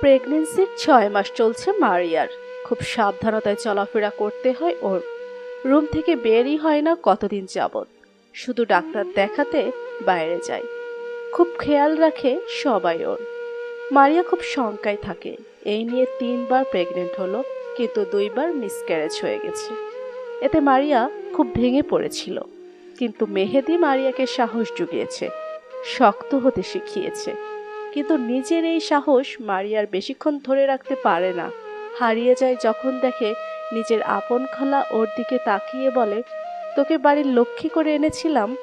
প্রেগনেন্সির ছয় মাস চলছে মারিয়ার। খুব সাবধানতায় চলাফেরা করতে হয় ওর। রুম থেকে বেরই হয় না কতদিন যাবৎ। শুধু ডাক্তার দেখাতে বাইরে যায়। খুব খেয়াল রাখে সবাই ওর। মারিয়া খুব শঙ্কায় থাকে। এই নিয়ে তিনবার প্রেগনেন্ট হলো, কিন্তু দুইবার মিসক্যারেজ হয়ে গেছে। এতে মারিয়া খুব ভেঙে পড়েছিল। কিন্তু মেহেদি মারিয়াকে সাহস জুগিয়েছে। শক্ত হতে শিখিয়েছে। কিন্তু নিজের এই সাহস মারিয়ার বেশিক্ষণ ধরে রাখতে পারে না। হারিয়ে যায় যখন দেখে নিজের আপন খালা ওর দিকে তাকিয়ে বলে, তোকে বাড়ির লক্ষ্মী করে এনেছিলাম,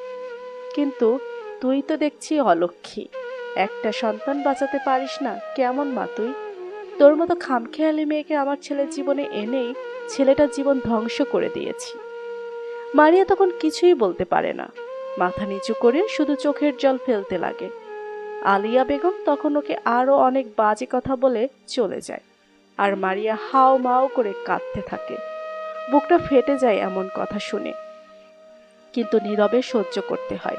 কিন্তু তুই তো দেখছি অলক্ষ্মী। একটা সন্তান বাঁচাতে পারিস না, কেমন মা তুই? তোর মতো খামখেয়ালি মেয়েকে আমার ছেলের জীবনে এনেই ছেলেটার জীবন ধ্বংস করে দিয়েছি। মারিয়া তখন কিছুই বলতে পারে না। মাথা নিচু করে শুধু চোখের জল ফেলতে লাগে। আলিয়া বেগম তখন ওকে আরও অনেক বাজে কথা বলে চলে যায়। আর মারিয়া হাও মাও করে কাঁদতে থাকে। বুকটা ফেটে যায় এমন কথা শুনে। কিন্তু নীরবে সহ্য করতে হয়।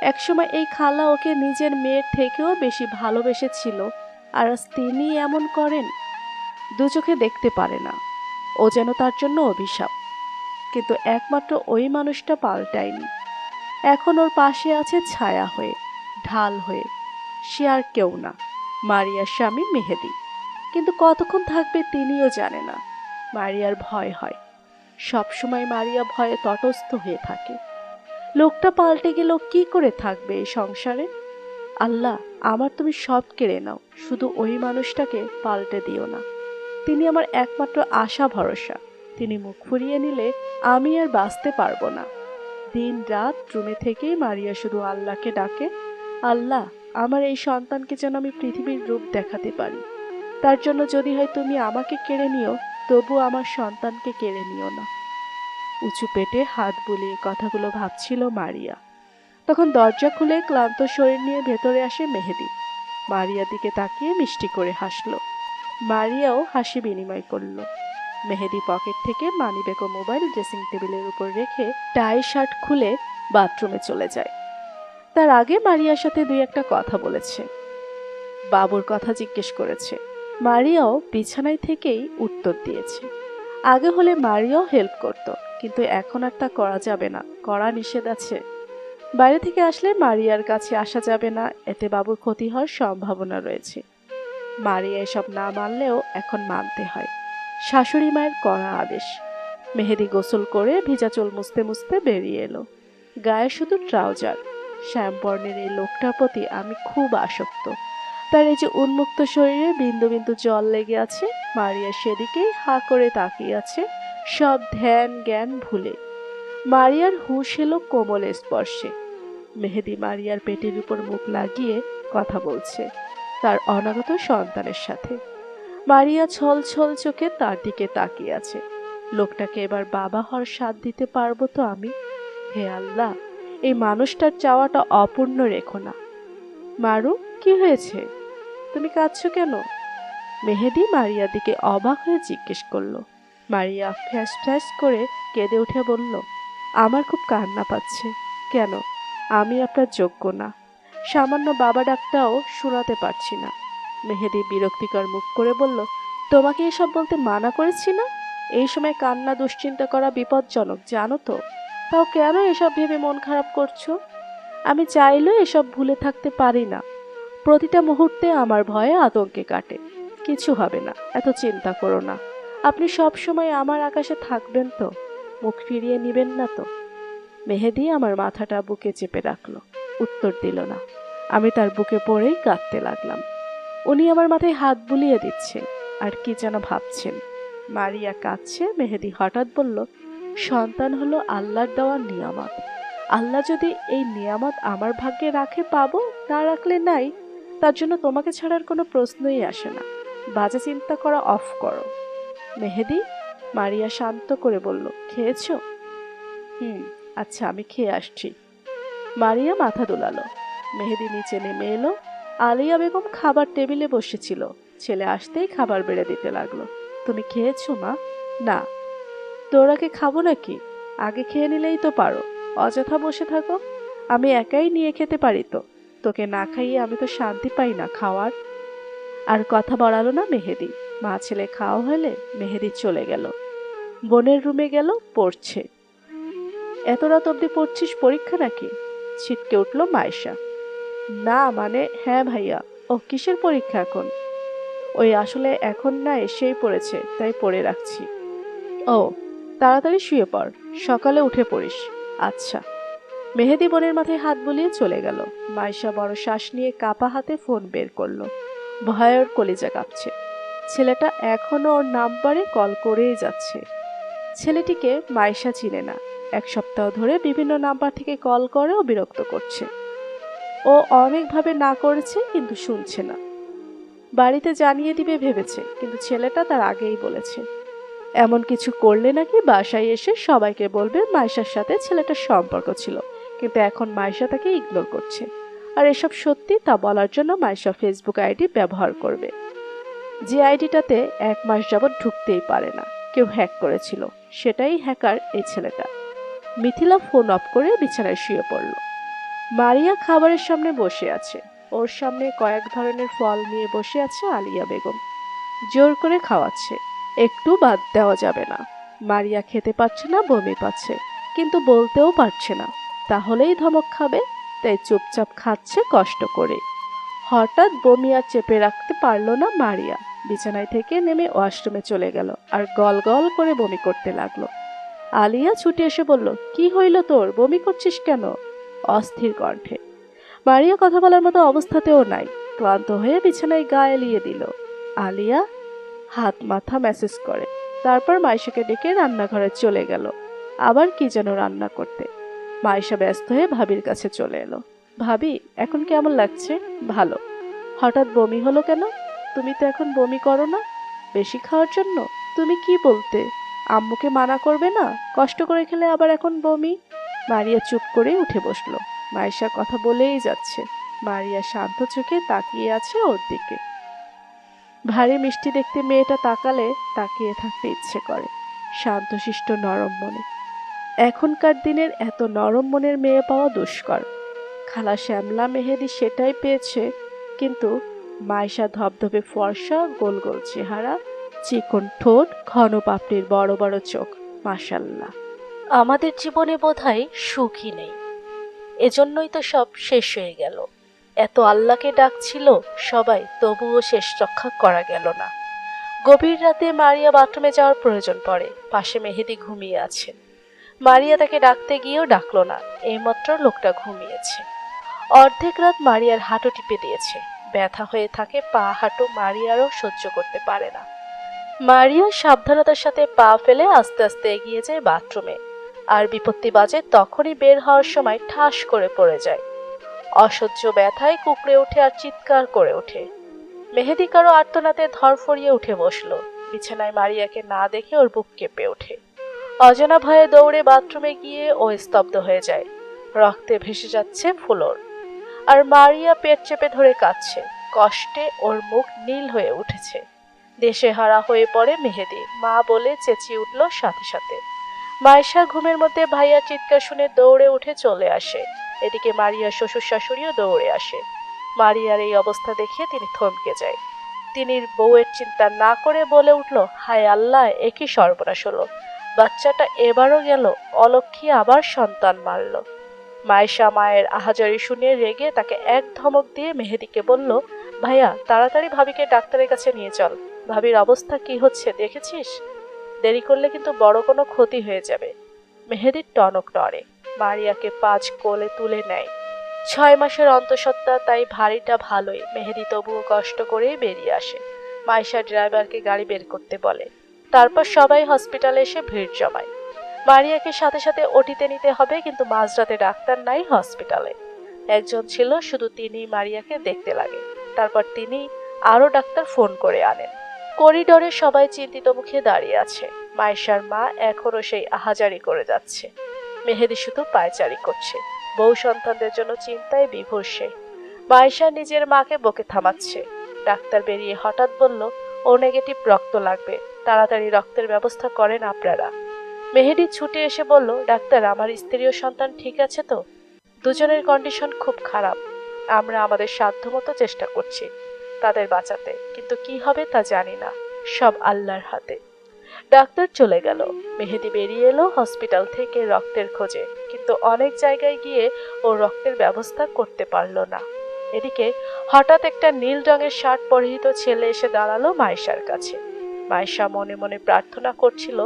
একসময় এই খালা ওকে নিজের মেয়ের থেকেও বেশি ভালোবেসেছিল। আর তিনি এমন করেন, দু চোখে দেখতে পারে না। ও যেন তার জন্য অভিশাপ। কিন্তু একমাত্র ওই মানুষটা পাল্টায়নি। এখন ওর পাশে আছে ছায়া হয়ে, ঢাল হয়ে। সে আর কেউ না, মারিয়ার স্বামী মেহেদি। কিন্তু কতক্ষণ থাকবে তিনিও জানে না। মারিয়ার ভয় হয়। সবসময় মারিয়া ভয়ে তটস্থ হয়ে থাকে। লোকটা পাল্টে গেলেও কি করে থাকবে এই সংসারে? আল্লাহ, আমার তুমি সব কেড়ে নাও, শুধু ওই মানুষটাকে পাল্টে দিও না। তিনি আমার একমাত্র আশা ভরসা। তিনি মুখ ফুরিয়ে নিলে আমি আর বাঁচতে পারব না। দিন রাত রুমে থেকেই মারিয়া শুধু আল্লাহকে ডাকে। আল্লাহ আমার এই সন্তানকে যেন আমি পৃথিবীর রূপ দেখাতে পারি। তার জন্য যদি হয় তুমি আমাকে কেড়ে নিও তবু আমার সন্তানকে কেড়ে নিও না। উঁচু পেটে হাত বুলিয়ে কথাগুলো ভাবছিল মারিয়া। তখন দরজা খুলে ক্লান্ত শরীর নিয়ে ভেতরে আসে মেহেদি। মারিয়ার দিকে তাকিয়ে মিষ্টি করে হাসলো। মারিয়াও হাসি বিনিময় করল। মেহেদি পকেট থেকে মানিব্যাগ মোবাইল ড্রেসিং টেবিলের উপর রেখে টাই শার্ট খুলে বাথরুমে চলে যায়। তার আগে মারিয়ার সাথে দুই একটা কথা বলেছে। বাবুর কথা জিজ্ঞেস করেছে। মারিয়াও বিছানায় থেকেই উত্তর দিয়েছে। আগে হলে মারিয়াও হেল্প করত, কিন্তু এখন আর তা করা যাবে না, করা নিষেধ আছে। বাইরে থেকে আসলে মারিয়ার কাছে আসা যাবে না, এতে বাবুর ক্ষতি হওয়ার সম্ভাবনা রয়েছে। মারিয়া এসব না মানলেও এখন মানতে হয়। শাশুড়ি মায়ের কড়া আদেশ। মেহেদি গোসল করে ভিজা চুল মুছতে মুছতে বেরিয়ে এলো। গায়ে শুধু ট্রাউজার। শ্যামবর্ণের এই লোকটার প্রতি আমি খুব আসক্ত। তার এই যে উন্মুক্ত শরীরে বিন্দু বিন্দু জল লেগে আছে, মারিয়া সেদিকেই হা করে তাকিয়ে আছে, সব ধ্যান জ্ঞান ভুলে। মারিয়ার হুশ এলো কোমল স্পর্শে। মেহেদি মারিয়ার পেটের উপর মুখ লাগিয়ে কথা বলছে, তার অনাগত সন্তানের সাথে। মারিয়া ছল ছল চোখে তার দিকে তাকিয়ে আছে। লোকটাকে এবার বাবা হওয়ার স্বাদ দিতে পারব তো আমি? হে আল্লাহ! এই মানুষটার চাওয়াটা অপূর্ণ রেখো না। মারু, কি হয়েছে? তুমি কাঁদছো কেন? মেহেদি মারিয়ার দিকে অবাক হয়ে জিজ্ঞেস করল। মারিয়া ফ্যাস ফ্যাস করে কেঁদে উঠে বলল, আমার খুব কান্না পাচ্ছে। কেন? আমি আপনার যোগ্য না। সামান্য বাবা ডাকটাও শোনাতে পারছি না। মেহেদি বিরক্তিকর মুখ করে বলল, তোমাকে এসব বলতে মানা করেছি না? এই সময় কান্না দুশ্চিন্তা করা বিপজ্জনক, জানো তো? তাও কেন এসব ভেবে মন খারাপ করছ? আমি চাইলেও এসব ভুলে থাকতে পারি না। প্রতিটা মুহূর্তে আমার ভয়ে আতঙ্কে কাটে। কিছু হবে না, এত চিন্তা করো না। আপনি সব সময় আমার আকাশে থাকবেন তো? মুখ ফিরিয়ে নিবেন না তো? মেহেদি আমার মাথাটা বুকে চেপে রাখল, উত্তর দিল না। আমি তার বুকে পড়েই কাঁদতে লাগলাম। উনি আমার মাথায় হাত বুলিয়ে দিচ্ছেন, আর কি যেন ভাবছেন। মারিয়া কাঁদছে, মেহেদি হঠাৎ বলল সন্তান হলো আল্লাহর দেওয়ার নিয়ামত। আল্লাহ যদি এই নিয়ামত আমার ভাগ্যে রাখে, পাবো? না রাখলে নাই। তার জন্য তোমাকে ছাড়ার কোনো প্রশ্নই আসে না। বাজে চিন্তা করা অফ করো। মেহেদি মারিয়া শান্ত করে বলল, খেয়েছো? হুম আচ্ছা আমি খেয়ে আসছি। মারিয়া মাথা দোলালো। মেহেদি নিচে নেমে এলো। আলিয়া বেগম খাবার টেবিলে বসেছিল। ছেলে আসতেই খাবার বেড়ে দিতে লাগল। তুমি খেয়েছো, মা? না। তোরাকে খাব নাকি? আগে খেয়ে নিলেই তো পারো। অযথা বসে থাকো। আমি একাই নিয়ে খেতে পারি তো। তোকে না খাইয়ে আমি তো শান্তি পাই না খাওয়ার। আর কথা বাড়ালো না মেহেদি। মা ছেলে খাওয়া হলে মেহেদি চলে গেল। বোনের রুমে গেল, পড়ছে। এত রাত অবধি পড়ছিস পরীক্ষা নাকি? ছিটকে উঠল মায়েশা। না মানে হ্যাঁ ভাইয়া। ও কিসের পরীক্ষা এখন? ওই আসলে এখন না এসেই পড়েছে, তাই পড়ে রাখছি। ও তাড়াতাড়ি শুয়ে পড়, সকালে উঠে পড়িস। আচ্ছা। মেহেদি বোনের মাথায় হাত বুলিয়ে চলে গেল। মাইশা বড় শ্বাস নিয়ে কাপা হাতে ফোন বের করল। ভয়ের কলিজা কাঁপছে। ছেলেটা এখনও ওর নাম্বারে কল করেই যাচ্ছে। ছেলেটিকে মাইশা চিনে না। এক সপ্তাহ ধরে বিভিন্ন নাম্বার থেকে কল করেও বিরক্ত করছে। ও অনেকভাবে না করেছে কিন্তু শুনছে না। বাড়িতে জানিয়ে দিবে ভেবেছে, কিন্তু ছেলেটা তার আগেই বলেছে। এমন কিছু করলে নাকি বাসায় এসে সবাইকে বলবে মাইশার সাথে ছেলেটার সম্পর্ক ছিল। কিন্তু এখন মাইশা তাকে ইগনোর করছে। আর এসব সত্যি তা বলার জন্য মাইশা ফেসবুক আইডি ব্যবহার করবে। যে আইডিটাতে এক মাস যাবৎ ঢুকতেই পারে না, কেউ হ্যাক করেছিল। সেটাই হ্যাকার এই ছেলেটা। মিথিলা ফোন অফ করে বিছানায় শুয়ে পড়ল। মারিয়া খাবারের সামনে বসে আছে। ওর সামনে কয়েক ধরনের ফল নিয়ে বসে আছে আলিয়া বেগম। জোর করে খাওয়াচ্ছে। একটু বাদ দেওয়া যাবে না। মারিয়া খেতে পারছে না, বমি পাচ্ছে, কিন্তু বলতেও পারছে না। তাহলেই ধমক খাবে, তাই চুপচাপ খাচ্ছে কষ্ট করে। হঠাৎ বমি আর চেপে রাখতে পারল না মারিয়া। বিছানায় থেকে নেমে ওয়াশরুমে চলে গেল আর গল গল করে বমি করতে লাগল। আলিয়া ছুটে এসে বলল, কি হইল তোর? বমি করছিস কেন? অস্থির কণ্ঠে। মারিয়া কথা বলার মতো অবস্থাতেও নাই। ক্লান্ত হয়ে বিছানায় গা এলিয়ে দিল। আলিয়া হাত মাথা মেসেজ করে। তারপর মাইশাকে ডেকে রান্নাঘরে চলে গেল। আবার কি যেন রান্না করতে। মাইশা ব্যস্ত হয়ে ভাবির কাছে চলে এলো। ভাবি, এখন কেমন লাগছে? ভালো। হঠাৎ বমি হলো কেন? তুমি তো এখন বমি করো না। বেশি খাওয়ার জন্য? তুমি কি বলতে? আম্মুকে মানা করবে না? কষ্ট করে খেলে আবার এখন বমি? মারিয়া চুপ করে উঠে বসল। মাইশা কথা বলেই যাচ্ছে। মারিয়া শান্ত চোখে তাকিয়ে আছে ওর দিকে। ভারী মিষ্টি দেখতে মেয়েটা তাকালে তাকিয়ে থাকতে ইচ্ছে করে। শান্তশিষ্ট নরম মনে। এখনকার দিনের এত নরম মনের মেয়ে পাওয়া দুষ্কর। খালা শ্যামলা মেহেদি সেটাই পেয়েছে, কিন্তু মাইশা ধবধবে ফর্সা গোল গোল চেহারা, চিকন ঠোঁট, ঘন পাপড়ির বড় বড় চোখ মাসাল্লাহ আমাদের জীবনে বোধহয় সুখই নেই। এজন্যই তো সব শেষ হয়ে গেল। এত আল্লাহকে ডাকছিল, সবাই তবুও শেষ রক্ষা করা গেল না। গভীর রাতে মারিয়া বাথরুমে যাওয়ার প্রয়োজন পড়ে, পাশে মেহেদি ঘুমিয়ে আছেন মারিয়া তাকে ডাকতে গিয়েও ডাকলো না, এইমাত্র লোকটা ঘুমিয়েছে। অর্ধেক রাত মারিয়ার হাঁটু টিপে দিয়েছে, ব্যথা হয়ে থাকে পা হাঁটু মারিয়ারও সহ্য করতে পারে না। মারিয়া সাবধানতার সাথে পা ফেলে আস্তে আস্তে এগিয়ে যায় বাথরুমে, আর বিপত্তি বাজে তখনই বের হওয়ার সময় ঠাস করে পড়ে যায়। অসহ্য ব্যথায় কুকড়ে ওঠে আর চিৎকার করে ওঠে। মেহেদি কারও আর্তনাতে ধরফরিয়ে উঠে বসল। বিছানায় মারিয়াকে না দেখে ওর বুক কেঁপে ওঠে। অজানা ভয়ে দৌড়ে বাথরুমে গিয়ে ও স্তব্ধ হয়ে যায়। রক্তে ভেসে যাচ্ছে ফুলোর। আর মারিয়া পেট চেপে ধরে কাঁদছে। কষ্টে ওর মুখ নীল হয়ে উঠেছে। দেশে হারা হয়ে পড়ে মেহেদি। মা বলে চেঁচিয়ে উঠল সাথে সাথে। মায়েশা ঘুমের মধ্যে ভাইয়া চিৎকার শুনে দৌড়ে উঠে চলে আসে। এদিকে মারিয়ার শ্বশুর শাশুড়িও দৌড়ে আসে। মারিয়ার এই অবস্থা দেখে তিনি থমকে যায়। তিনি বউয়ের চিন্তা না করে বলে উঠল, হায় আল্লাহ একই সর্বনাশ হলো? বাচ্চাটা এবারও গেল, অলক্ষী আবার সন্তান মারল। মায়েশা মায়ের আহাজারি শুনে রেগে তাকে এক ধমক দিয়ে মেহেদিকে বলল, ভাইয়া, তাড়াতাড়ি ভাবিকে ডাক্তারের কাছে নিয়ে চল। ভাবির অবস্থা কি হচ্ছে দেখেছিস? দেরি করলে কিন্তু বড় কোনো ক্ষতি হয়ে যাবে। মেহেদির টনক নড়ে। মারিয়াকে পাঁচ কোলে তুলে নেয়। ছয় মাসের অন্তঃসত্ত্বা তাই ভারীটা ভালোই, মেহেদি তবুও কষ্ট করেই বেরিয়ে আসে। মাইশা ড্রাইভারকে গাড়ি বের করতে বলে। তারপর সবাই হসপিটালে এসে ভিড় জমায়। মারিয়াকে সাথে সাথে ওটিতে নিতে হবে, কিন্তু মাঝরাতে ডাক্তার নাই হসপিটালে। একজন ছিল, শুধু তিনি মারিয়াকে দেখতে লাগে। তারপর তিনি আরও ডাক্তার ফোন করে আনেন। করিডোরে সবাই চিন্তিত মুখে দাঁড়িয়ে আছে। মাইশার মা এখনও সেই আহাজারি করে যাচ্ছে। মেহেদি শুধু পায়চারি করছে। বউ সন্তানদের জন্য চিন্তায় বিভোর সে মাইশা নিজের মাকে বকে থামাচ্ছে। ডাক্তার বেরিয়ে হঠাৎ বলল, ও নেগেটিভ রক্ত লাগবে। তাড়াতাড়ি রক্তের ব্যবস্থা করেন আপনারা। মেহেদি ছুটে এসে বলল, ডাক্তার, আমার স্ত্রী ও সন্তান ঠিক আছে তো? দুজনের কন্ডিশন খুব খারাপ। আমরা আমাদের সাধ্যমতো চেষ্টা করছি তাদের বাঁচাতে। কিন্তু কি হবে তা জানি না। সব আল্লাহর হাতে। ডাক্তার চলে গেল। মেহেদি বেরিয়ে এলো হসপিটাল থেকে রক্তের খোঁজে, কিন্তু অনেক জায়গায় গিয়ে ও রক্তের ব্যবস্থা করতে পারল না। এদিকে হঠাৎ একটা নীল রঙের শার্ট পরিহিত ছেলে এসে দাঁড়াল মায়েশার কাছে। মায়েশা মনে মনে প্রার্থনা করছিল,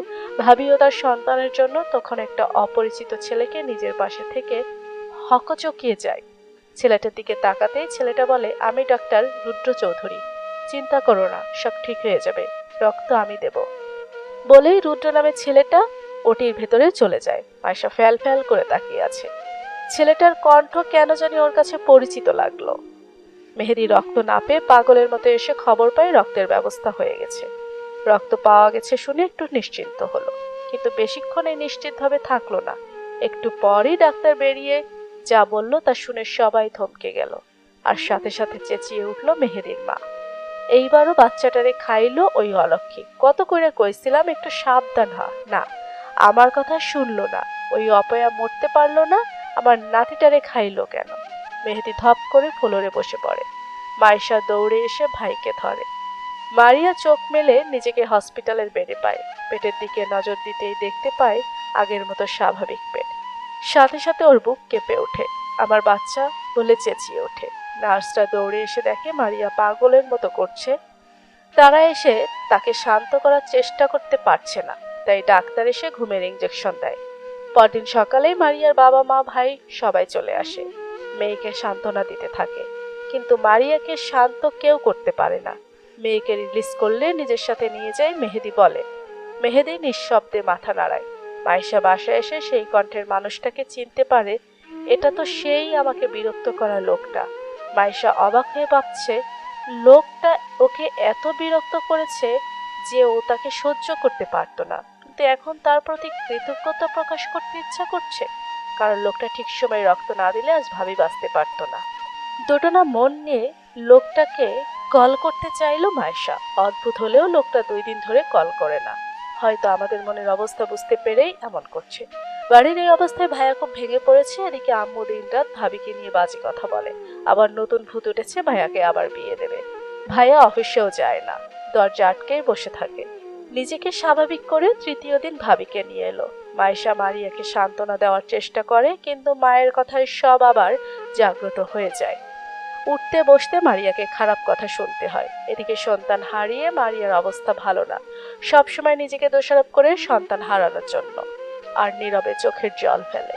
ভাবিও তার সন্তানের জন্য তখন একটা অপরিচিত ছেলেকে নিজের পাশে থেকে হকচকিয়ে যায়। ছেলেটার দিকে তাকাতেই ছেলেটা বলে, আমি ডাক্তার রুদ্র চৌধুরী চিন্তা করো না, সব ঠিক হয়ে যাবে। রক্ত আমি দেব। বলেই রুদ্র নামে ছেলেটা ওটির ভেতরে চলে যায়। মায়েশা ফ্যাল ফ্যাল করে তাকিয়ে আছে। ছেলেটার কণ্ঠ কেন জানি ওর কাছে পরিচিত লাগল। মেহেদি রক্ত না পেয়ে পাগলের মতো এসে খবর পায় রক্তের ব্যবস্থা হয়ে গেছে। রক্ত পাওয়া গেছে শুনে একটু নিশ্চিন্ত হলো। কিন্তু বেশিক্ষণে নিশ্চিতভাবে থাকল না। একটু পরই ডাক্তার বেরিয়ে যা বলল তা শুনে সবাই থমকে গেল। আর সাথে সাথে চেঁচিয়ে উঠল মেহেদির মা। এইবারও বাচ্চাটারে খাইলো ওই অলক্ষী। কত করে কইছিলাম, একটু সাবধান হ। না, আমার কথা শুনলো না। ওই অপয়া মরতে পারল না, আমার নাতিটারে খাইলো কেন? মেহেদি ধপ করে ফ্লোরে বসে পড়ে। মাইশা দৌড়ে এসে ভাইকে ধরে। মারিয়া চোখ মেলে নিজেকে হসপিটালের বেডে পায়। পেটের দিকে নজর দিতেই দেখতে পায় আগের মতো স্বাভাবিক পেট। সাথে সাথে ওর বুক কেঁপে ওঠে। আমার বাচ্চা বলে চেঁচিয়ে ওঠে। নার্সরা দৌড়ে এসে দেখে মারিয়া পাগলের মতো করছে। তারা এসে তাকে শান্ত করার চেষ্টা করতে পারছে না, তাই ডাক্তার এসে ঘুমের ইঞ্জেকশন দেয়। পরদিন সকালেই মারিয়ার বাবা মা, ভাই সবাই চলে আসে। মেয়েকে সান্ত্বনা দিতে থাকে, কিন্তু মারিয়াকে শান্ত কেউ করতে পারে না। মেয়েকে রিলিজ করলে নিজের সাথে নিয়ে যায় মেহেদি বলে। মেহেদি নিঃশব্দে মাথা নাড়ায়। মাইশা বাসায় এসে সেই কণ্ঠের মানুষটাকে চিনতে পারে, এটা তো সেই আমাকে বিরক্ত করা লোকটা। মাইশা অবাক হয়ে ভাবছে, লোকটা ওকে এত বিরক্ত করেছে যে ও তাকে সহ্য করতে পারতো না। কিন্তু এখন তার প্রতি কৃতজ্ঞতা প্রকাশ করতে ইচ্ছা করছে, কারণ লোকটা ঠিক সময় রক্ত না দিলে আজ ভাবি বাঁচতে পারতো না। দোটানা মন নিয়ে লোকটাকে কল করতে চাইলো মায়েশা অদ্ভুত হলেও লোকটা দুই দিন ধরে কল করে না। হয়তো আমাদের মনের অবস্থা বুঝতে পেরেই এমন করছে। বাড়ির এই অবস্থায় ভাইয়া খুব ভেঙে পড়েছে, এদিকে আম্মু দিন রাত ভাবিকে নিয়ে বাজে কথা বলে। আবার নতুন ভূত উঠেছে, ভাইয়াকে আবার বিয়ে দেবে। ভাইয়া অফিসেও যায় না, দরজা আটকেই বসে থাকে। নিজেকে স্বাভাবিক করে তৃতীয় দিন ভাবিকে নিয়ে এলো। মায়েশা মারিয়াকে সান্ত্বনা দেওয়ার চেষ্টা করে, কিন্তু মায়ের কথায় সব আবার জাগ্রত হয়ে যায়। উঠতে বসতে মারিয়াকে খারাপ কথা শুনতে হয়। এদিকে সন্তান হারিয়ে মারিয়ার অবস্থা ভালো না। সবসময় নিজেকে দোষারোপ করে সন্তান হারানোর জন্য। আর নীরবে চোখের জল ফেলে।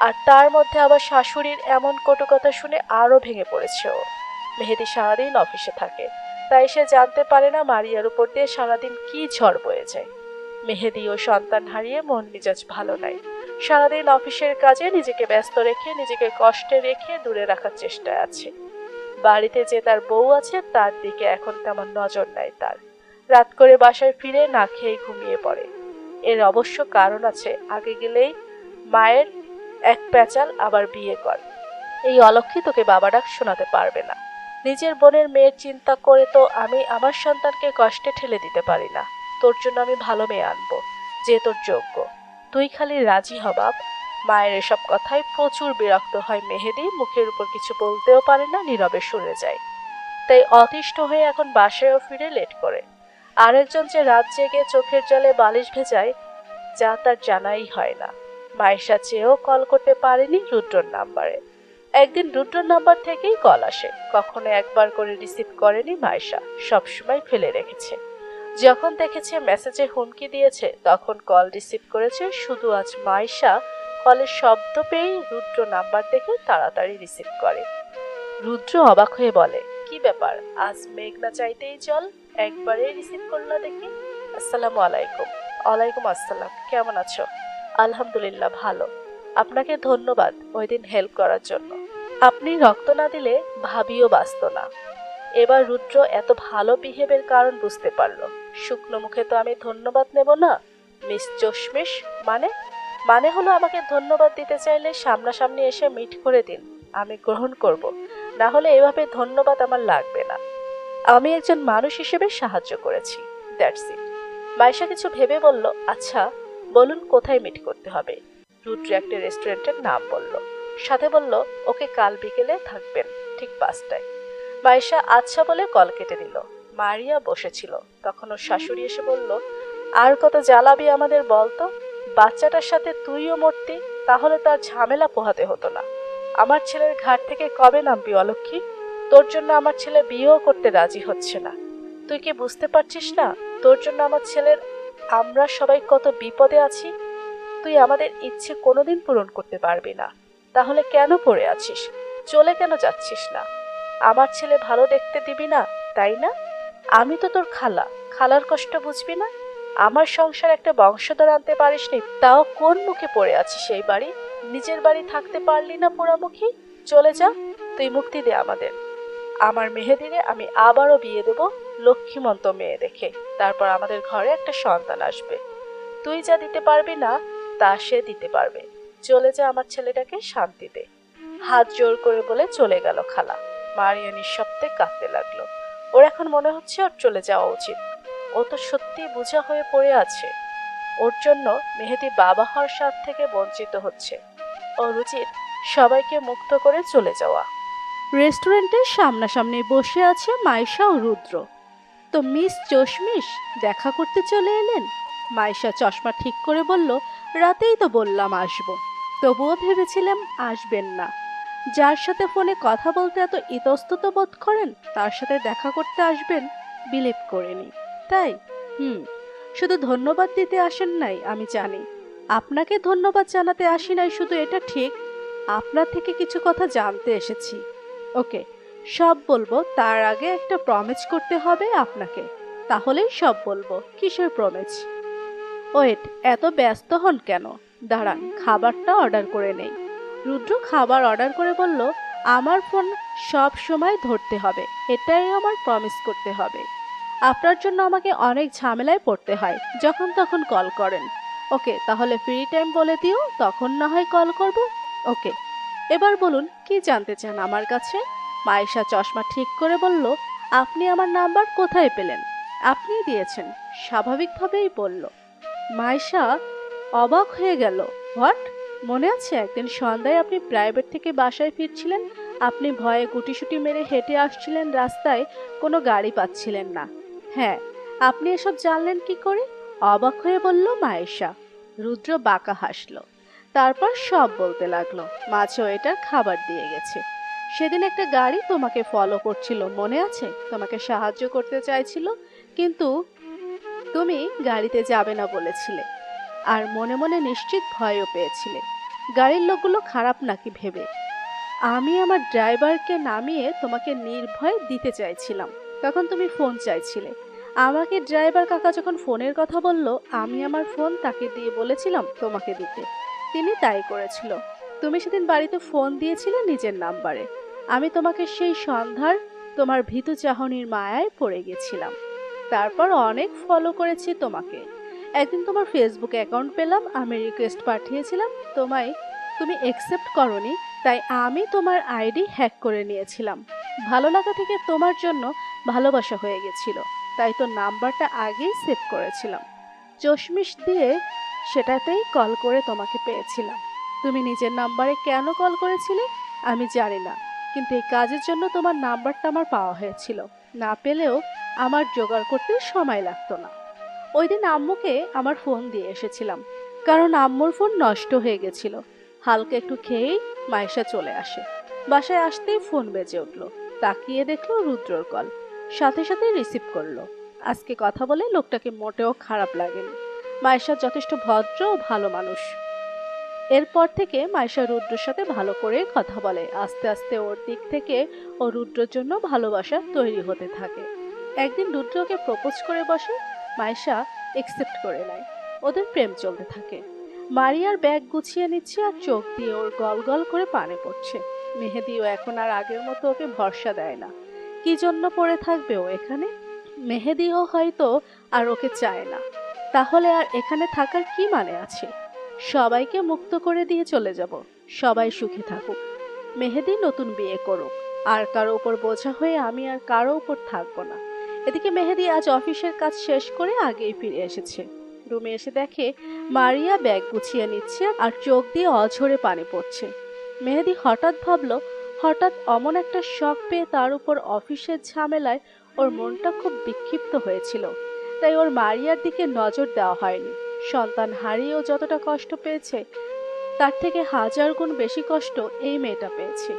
আর তার মধ্যে আবার শাশুড়ির এমন কটু কথা শুনে আরও ভেঙে পড়েছে ও। মেহেদি সারাদিন অফিসে থাকে। তাই সে জানতে পারে না মারিয়ার উপর দিয়ে সারাদিন কি ঝড় বয়ে যায়। মেহেদি ও সন্তান হারিয়ে মন মেজাজ ভালো নাই। সারাদিন অফিসের কাজে নিজেকে ব্যস্ত রেখে নিজেকে কষ্টে রেখে দূরে রাখার চেষ্টায় আছে। বাড়িতে যে তার বউ আছে, তার দিকে এখন তেমন নজর নাই তার। রাত করে বাসায় ফিরে না খেয়ে ঘুমিয়ে পড়ে। এর অবশ্য কারণ আছে, আগে গেলেই মায়ের এক প্যাচাল আবার বিয়ে কর। এই অলক্ষী তোকে বাবা ডাক শোনাতে পারবে না। নিজের বোনের মেয়ের চিন্তা করে তো আমি আমার সন্তানকে কষ্টে ঠেলে দিতে পারি না। তোর জন্য আমি ভালো মেয়ে আনব, যে তোর যোগ্য। তুই খালি রাজি হবাব মায়ের এসব কথায় প্রচুর বিরক্ত হয় মেহেদি, মুখের উপর কিছু বলতেও পারে না, নীরবে সরে যায়। তাই অতিষ্ঠ হয়ে এখন বাসায়ও ফিরে লেট করে। আরেকজন যে রাত জেগে চোখের জলে বালিশ ভেজায়, যা তার জানাই হয় না। মায়েশা চেয়েও কল করতে পারেনি রুদ্রর নাম্বারে একদিন রুদ্রর নাম্বার থেকেই কল আসে। কখনো একবার করে রিসিভ করেনি মায়েশা। সবসময় ফেলে রেখেছে। যখন দেখেছে মেসেজে হুমকি দিয়েছে, তখন কল রিসিভ করেছে। শুধু আজ মায়েশা কলের শব্দ পেয়েই রুদ্র নাম্বার দেখে তাড়াতাড়ি রিসিভ করে। রুদ্র অবাক হয়ে বলে, কি ব্যাপার? আজ মেঘ না চাইতেই চল। একবারে রিসিভ করলা দেখি। আসসালামু আলাইকুম। ওয়ালাইকুম আসসালাম। কেমন আছো? আলহামদুলিল্লাহ ভালো। আপনাকে ধন্যবাদ ওই দিন হেল্প করার জন্য। আপনি রক্ত না দিলে ভাবিও বাঁচত না। এবার রুদ্র এত ভালো বিহেভের কারণ বুঝতে পারল। শুকনো মুখে তো আমি ধন্যবাদ নেব না। মিস চশমিশ মানে? মানে হলো আমাকে ধন্যবাদ দিতে চাইলে সামনাসামনি এসে মিট করে দিন। আমি গ্রহণ করব। না হলে এভাবে ধন্যবাদ আমার লাগবে না। আমি একজন মানুষ হিসেবে সাহায্য করেছি, দ্যাটস ইট। মাইশা কিছু ভেবে বলল আচ্ছা বলুন কোথায় মিট করতে হবে? রুদ্র একটা রেস্টুরেন্টের নাম বলল। সাথে বলল, ওকে কাল বিকেলে থাকবেন, ঠিক পাঁচটায়। মাইশা আচ্ছা বলে কল কেটে দিল মারিয়া বসেছিল। তখন ওর শাশুড়ি এসে বলল, আর কত জ্বালাবি আমাদের বলতো বাচ্চাটার সাথে তুইও মরতি, তাহলে তার ঝামেলা পোহাতে হতো না। আমার ছেলের ঘাট থেকে কবে নামবি, অলক্ষী? তোর জন্য আমার ছেলে বিয়েও করতে রাজি হচ্ছে না। তুই কি বুঝতে পারছিস না? তোর জন্য আমার ছেলের আমরা সবাই কত বিপদে আছি? তুই আমাদের ইচ্ছে কোনোদিন পূরণ করতে পারবি না। তাহলে কেন পড়ে আছিস? চলে কেন যাচ্ছিস না? আমার ছেলে ভালো দেখতে দিবি না, তাই না? আমি তো তোর খালা। খালার কষ্ট বুঝবি না? আমার সংসার একটা বংশধর আনতে পারিসনি, তাও কোন মুখে পড়ে আছিস সেই বাড়ি? নিজের বাড়ি থাকতে পারলি না পোড়ামুখী? চলে যা, তুই মুক্তি দে আমাদের। আমার মেহেদিরে আমি আবারও বিয়ে দেব লক্ষ্মীমন্ত মেয়ে দেখে। তারপর আমাদের ঘরে একটা সন্তান আসবে। তুই যা দিতে পারবি না, তা সে দিতে পারবে। চলে যা আমার ছেলেটাকে শান্তি দে হাত জোর করে বলে চলে গেল খালা। মারিয়া নিঃশব্দে কাঁদতে লাগল। ওর এখন মনে হচ্ছে ওর চলে যাওয়া উচিত। ও তো সত্যি বোঝা হয়ে পড়ে আছে। ওর জন্য মেহেদি বাবা হওয়ার স্বাদ থেকে বঞ্চিত হচ্ছে। ওর উচিত সবাইকে মুক্ত করে চলে যাওয়া। রেস্টুরেন্টের সামনাসামনি বসে আছে মাইশা ও রুদ্র। তো মিস চশমিশ, দেখা করতে চলে এলেন? মাইশা চশমা ঠিক করে বলল, রাতেই তো বললাম আসব। তবুও ভেবেছিলাম আসবেন না। যার সাথে ফোনে কথা বলতে এত ইতস্তত বোধ করেন, তার সাথে দেখা করতে আসবেন বিলিভ করেনি। তাই? হুম, শুধু ধন্যবাদ দিতে আসেন নাই, আমি জানি। আপনাকে ধন্যবাদ জানাতে আসি নাই, শুধু এটা ঠিক। আপনার থেকে কিছু কথা জানতে এসেছি। ওকে, সব বলব, তার আগে একটা প্রমিস করতে হবে আপনাকে। তাহলেই সব বলব। কিসের প্রমিস ওয়েট এত ব্যস্ত হন কেন? দাঁড়ান, খাবারটা অর্ডার করে নেই। রুদ্র খাবার অর্ডার করে বলল, আমার ফোন সব সময় ধরতে হবে। এটাই আমার প্রমিস করতে হবে। আপনার জন্য আমাকে অনেক ঝামেলায় পড়তে হয়, যখন তখন কল করেন। ওকে, তাহলে ফ্রি টাইম বলে দিও, তখন না হয় কল করব। ওকে, এবার বলুন, কি জানতে চান আমার কাছে? মাইশা চশমা ঠিক করে বলল, আপনি আমার নাম্বার কোথায় পেলেন? আপনি দিয়েছেন। স্বাভাবিকভাবেই বলল। মাইশা অবাক হয়ে গেল। হোয়াট? মনে আছে একদিন সন্ধ্যায় আপনি প্রাইভেট থেকে বাসায় ফিরছিলেন? আপনি ভয়ে গুটিসুটি মেরে হেঁটে আসছিলেন রাস্তায়, কোনো গাড়ি পাচ্ছিলেন না? হ্যাঁ আপনি এসব জানলেন কি করে? অবাক হয়ে বলল মায়েশা। রুদ্র বাঁকা হাসলো। তারপর সব বলতে লাগল। মাঝে ওয়েটার খাবার দিয়ে গেছে। সেদিন একটা গাড়ি তোমাকে ফলো করছিল, মনে আছে? তোমাকে সাহায্য করতে চাইছিল, কিন্তু তুমি গাড়িতে যাবে না বলেছিলে। আর মনে মনে নিশ্চিত ভয়ও পেয়েছিলে। গাড়ির লোকগুলো খারাপ নাকি ভেবে? আমি আমার ড্রাইভারকে নামিয়ে তোমাকে নির্ভয় দিতে চাইছিলাম। তখন তুমি ফোন চাইছিলে। আমাকে ড্রাইভার কাকা যখন ফোনের কথা বলল, আমি আমার ফোন তাকে দিয়ে বলেছিলাম তোমাকে দিতে। তিনি তাই করেছিল। তুমি সেদিন বাড়িতে ফোন দিয়েছিলে নিজের নাম্বারে। আমি তোমাকে সেই সন্ধ্যার তোমার ভীতু চাহনির মায়ায় পড়ে গেছিলাম। তারপর অনেক ফলো করেছি তোমাকে। একদিন তোমার ফেসবুক অ্যাকাউন্ট পেলাম, আমি রিকোয়েস্ট পাঠিয়েছিলাম, তোমায় তুমি একসেপ্ট করনি, তাই আমি তোমার আইডি হ্যাক করে নিয়েছিলাম। ভালো লাগা থেকে তোমার জন্য ভালোবাসা হয়ে গেছিল, তাই তো নাম্বারটা আগেই সেভ করেছিলাম। চশমিশ দিয়ে সেটাতেই কল করে তোমাকে পেয়েছিলাম। তুমি নিজের নাম্বারে কেন কল করেছিলে, আমি জানি না। কিন্তু এই কাজের জন্য তোমার নাম্বারটা আমার পাওয়া হয়েছিল। না পেলেও আমার জোগাড় করতে সময় লাগতো না। ওই দিন আম্মুকে আমার ফোন দিয়ে এসেছিলাম, কারণ আম্মুর ফোন নষ্ট হয়ে গেছিল। হালকা একটু খেয়েই মাইশা চলে আসে। বাসায় আসতেই ফোন বেজে উঠল। তাকিয়ে দেখল রুদ্রর কল। সাথে সাথে রিসিভ করল। আজকে কথা বলে লোকটাকে মোটেও খারাপ লাগেনি। মাইশা যথেষ্ট ভদ্র ও ভালো মানুষ। এরপর থেকে মাইশা রুদ্রর সাথে ভালো করে কথা বলে। আস্তে আস্তে ওর দিক থেকে ও রুদ্রর জন্য ভালোবাসা তৈরি হতে থাকে। একদিন রুদ্রকে প্রপোজ করে বসে, মাইশা একসেপ্ট করে নেয়। ওদের প্রেম চলতে থাকে। মারিয়ার ব্যাগ গুছিয়ে নিচ্ছে আর চোখ দিয়ে ওর গল গল করে পানে পড়ছে। মেহেদিও এখন আর আগের মতো ওকে ভরসা দেয় না। কি জন্য পড়ে থাকবে ও এখানে? মেহেদিও হয়তো আর ওকে চায় না। তাহলে আর এখানে থাকার কি মানে আছে? সবাইকে মুক্ত করে দিয়ে চলে যাব। সবাই সুখে থাকুক। মেহেদি নতুন বিয়ে করুক। আর কারও উপর বোঝা হয়ে আমি আর কারও উপর থাকব না। এদিকে মেহেদি আজ অফিসের কাজ শেষ করে আগেই ফিরে এসেছে। রুমে এসে দেখে মারিয়া ব্যাগ গুছিয়ে নিচ্ছে আর চোখ দিয়ে অঝরে পানি পড়ছে। মেহেদি হঠাৎ ভাবল, হঠাৎ অমন একটা শখ পেয়ে তার উপর অফিসের ঝামেলায় ওর মনটা খুব বিক্ষিপ্ত হয়েছিল। তাই ওর মারিয়ার দিকে নজর দেওয়া হয়নি। সন্তান হারিয়েও যতটা কষ্ট পেয়েছে, তার থেকে হাজার গুণ বেশি কষ্ট এই মেয়েটা পেয়েছে।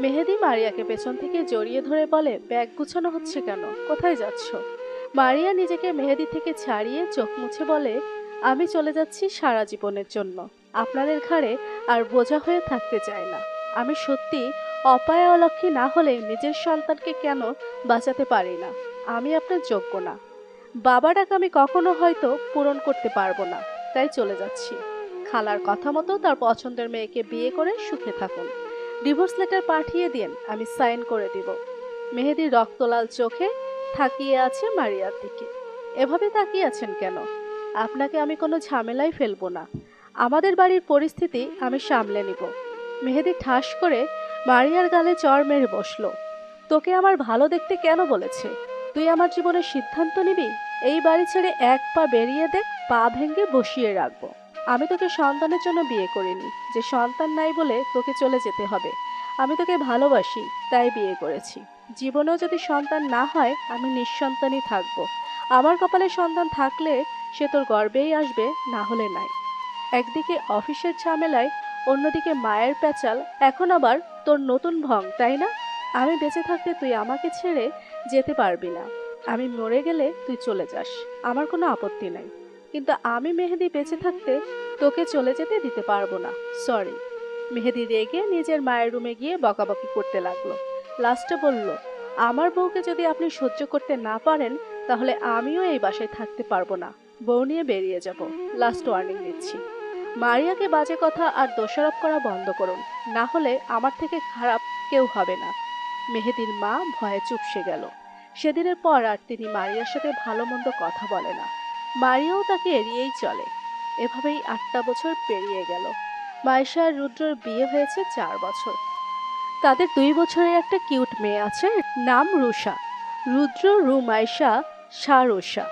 মেহেদি মারিয়াকে পেছন থেকে জড়িয়ে ধরে বলে, ব্যাগ গুছানো হচ্ছে কেন? কোথায় যাচ্ছ? মারিয়া নিজেকে মেহেদি থেকে ছাড়িয়ে চোখ মুছে বলে, আমি চলে যাচ্ছি সারা জীবনের জন্য। আপনাদের ঘাড়ে আর বোঝা হয়ে থাকতে চাই না। আমি সত্যি অপায় অলক্ষী না হলে নিজের সন্তানকে কেন বাঁচাতে পারি না? আমি আপনার যোগ্য না। বাবা ডাক আমি কখনো হয়তো পূরণ করতে পারব না, তাই চলে যাচ্ছি। খালার কথা মতো তার পছন্দের মেয়েকে বিয়ে করে সুখে থাকুন। ডিভোর্স লেটার পাঠিয়ে দিন, আমি সাইন করে দিব। মেহেদি রক্তলাল চোখে থাকিয়ে আছে মারিয়ার দিকে। এভাবে তাকিয়ে আছেন কেন? আপনাকে আমি কোনো ঝামেলায় ফেলব না। আমাদের বাড়ির পরিস্থিতি আমি সামলে নিব। মেহেদি ঠাস করে মারিয়ার গালে চড় মেরে বসল। তোকে আমার ভালো দেখতে কেন বলেছে? তুই আমার জীবনের সিদ্ধান্ত নিবি? এই বাড়ি ছেড়ে এক পা বেরিয়ে দেখ পা ভেঙে বসিয়ে রাখব। আমি তোকে সন্তানের জন্য বিয়ে করিনি, যে সন্তান নাই বলে তোকে চলে যেতে হবে। আমি তোকে ভালোবাসি, তাই বিয়ে করেছি। জীবনেও যদি সন্তান না হয়, আমি নিঃসন্তানই থাকব। আমার কপালে সন্তান থাকলে সে তোর গর্বেই আসবে, না হলে নাই। একদিকে অফিসের ঝামেলায়, অন্যদিকে মায়ের প্যাচাল, এখন আবার তোর নতুন ভং তাই না? আমি বেঁচে থাকতে তুই আমাকে ছেড়ে যেতে পারবি না। আমি মরে গেলে তুই চলে যাস। আমার কোনো আপত্তি নাই। কিন্তু আমি মেহেদি বেঁচে থাকতে তোকে চলে যেতে দিতে পারব না। সরি। মেহেদি রেগে নিজের মায়ের রুমে গিয়ে বকাবকি করতে লাগল। লাস্টে বলল, আমার বউকে যদি আপনি সহ্য করতে না পারেন, তাহলে আমিও এই বাসায় থাকতে পারব না। বউ নিয়ে বেরিয়ে যাব। লাস্ট ওয়ার্নিং দিচ্ছি। মারিয়াকে বাজে কথা আর দোষারোপ করা বন্ধ করুন। না হলে আমার থেকে খারাপ কেউ হবে না। মেহেদির মা ভয়ে চুপসে গেল। সেদিনের পর আর তিনি মারিয়ার সাথে ভালো মন্দ কথা বলে না। মারিয়াও তাকে এড়িয়েই চলে। এভাবেই আটটা বছর পেরিয়ে গেল। মায়েশা আর রুদ্রর বিয়ে হয়েছে চার বছর। তাদের দুই বছরের একটা কিউট মেয়ে আছে, নাম রুষা। রুদ্র, রু মাইশা সারুষা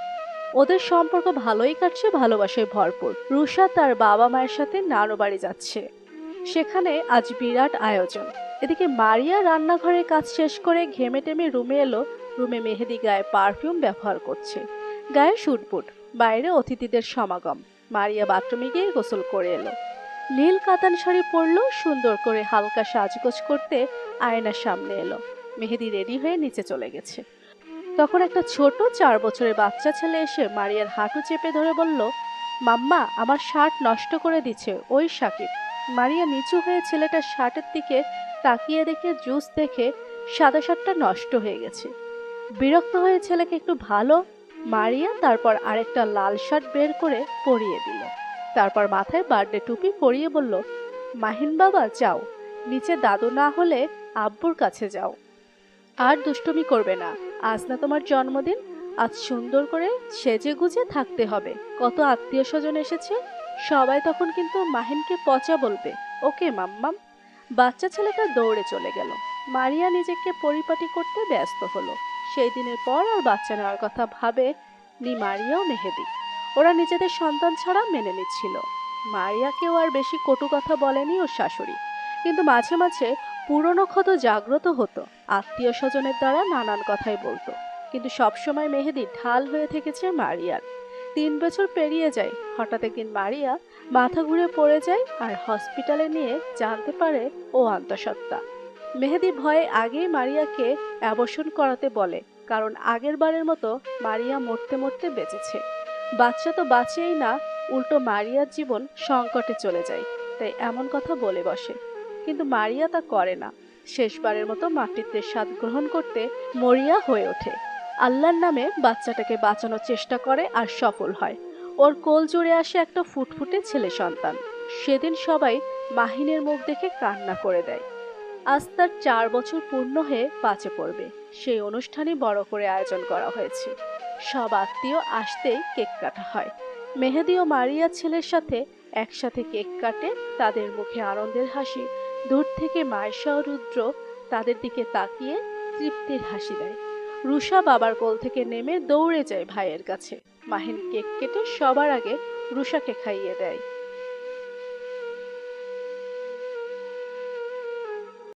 ওদের সম্পর্ক ভালোই কাটছে, ভালোবাসায় ভরপুর। রুষা তার বাবা মায়ের সাথে নানু বাড়ি যাচ্ছে। সেখানে আজ বিরাট আয়োজন। এদিকে মারিয়া রান্নাঘরের কাজ শেষ করে ঘেমে টেমে রুমে এলো। রুমে মেহেদি গায়ে পারফিউম ব্যবহার করছে। গায়ে শুটবুট বাইরে অতিথিদের সমাগম। মারিয়া বাথরুমে গিয়ে গোসল করে এলো। নীল কাতান শাড়ি পরলো, সুন্দর করে হালকা সাজগোজ করতে আয়নার সামনে এলো। মেহেদি রেডি হয়ে নিচে চলে গেছে। তখন একটা ছোট চার বছরের বাচ্চা ছেলে এসে মারিয়ার হাঁটু চেপে ধরে বলল, মাম্মা, আমার শার্ট নষ্ট করে দিচ্ছে, ওই সাকিব মারিয়া নিচু হয়ে ছেলেটার শার্টের দিকে তাকিয়ে দেখে জুস দেখে সাদা শার্টটা নষ্ট হয়ে গেছে। বিরক্ত হয়ে ছেলেকে একটু ভালো, মারিয়া তারপর আরেকটা লাল শার্ট বের করে পরিয়ে দিল। তারপর মাথায় বার্থডে টুপি পরিয়ে বলল, মাহিন বাবা, যাও। নিচে দাদু না হলে আব্বুর কাছে যাও। আর দুষ্টুমি করবে না। আজ না তোমার জন্মদিন। আজ সুন্দর করে সেজে গুজে থাকতে হবে। কত আত্মীয় স্বজন এসেছে। সবাই তখন কিন্তু মাহিনকে পচা বলবে। ওকে, মাম্মাম। বাচ্চা ছেলেটা দৌড়ে চলে গেল। মারিয়া নিজেকে পরিপাটি করতে ব্যস্ত হলো। সেই দিনের পর আর বাচ্চা নেওয়ার কথা ভাবে নি মারিয়াও মেহেদি। ওরা নিজেদের সন্তান ছাড়া মেনে নিচ্ছিল। মারিয়াকেও আর বেশি কটু কথা বলেনি ওর শাশুড়ি। কিন্তু মাঝে মাঝে পুরনো ক্ষত জাগ্রত হতো। আত্মীয় স্বজনের দ্বারা নানান কথাই বলতো। কিন্তু সবসময় মেহেদি ঢাল হয়ে থেকেছে মারিয়ার। তিন বছর পেরিয়ে যায়। হঠাৎ একদিন মারিয়া মাথা ঘুরে পড়ে যায় আর হসপিটালে নিয়ে জানতে পারে ও আন্তঃসত্ত্বা। মেহেদি ভয়ে আগেই মারিয়াকে অ্যাবর্ষণ করাতে বলে, কারণ আগের বারের মতো মারিয়া মরতে মরতে বেঁচেছে। বাচ্চা তো বাঁচেই না, উল্টো মারিয়ার জীবন সংকটে চলে যায়, তাই এমন কথা বলে বসে। কিন্তু মারিয়া তা করে না। শেষবারের মতো মাতৃত্বের স্বাদ গ্রহণ করতে মরিয়া হয়ে ওঠে। আল্লাহর নামে বাচ্চাটাকে বাঁচানোর চেষ্টা করে আর সফল হয়। ওর কোল জুড়ে আসে একটা ফুটফুটে ছেলে সন্তান। সেদিন সবাই মাহিনের মুখ দেখে কান্না করে দেয়। আজ তার চার বছর পূর্ণ হয়ে বাঁচে পড়বে। সেই অনুষ্ঠানে বড় করে আয়োজন করা হয়েছে। সব আত্মীয় আসতেই কেক কাটা হয়। মেহেদি ও মারিয়া ছেলের সাথে একসাথে কেক কাটে, তাদের মুখে আনন্দের হাসি। দূর থেকে মায়েশা ও রুদ্র তাদের দিকে তাকিয়ে তৃপ্তির হাসি দেয়। রুষা বাবার কোল থেকে নেমে দৌড়ে যায় ভাইয়ের কাছে। মাহিন কেক কেটে সবার আগে রুষাকে খাইয়ে দেয়।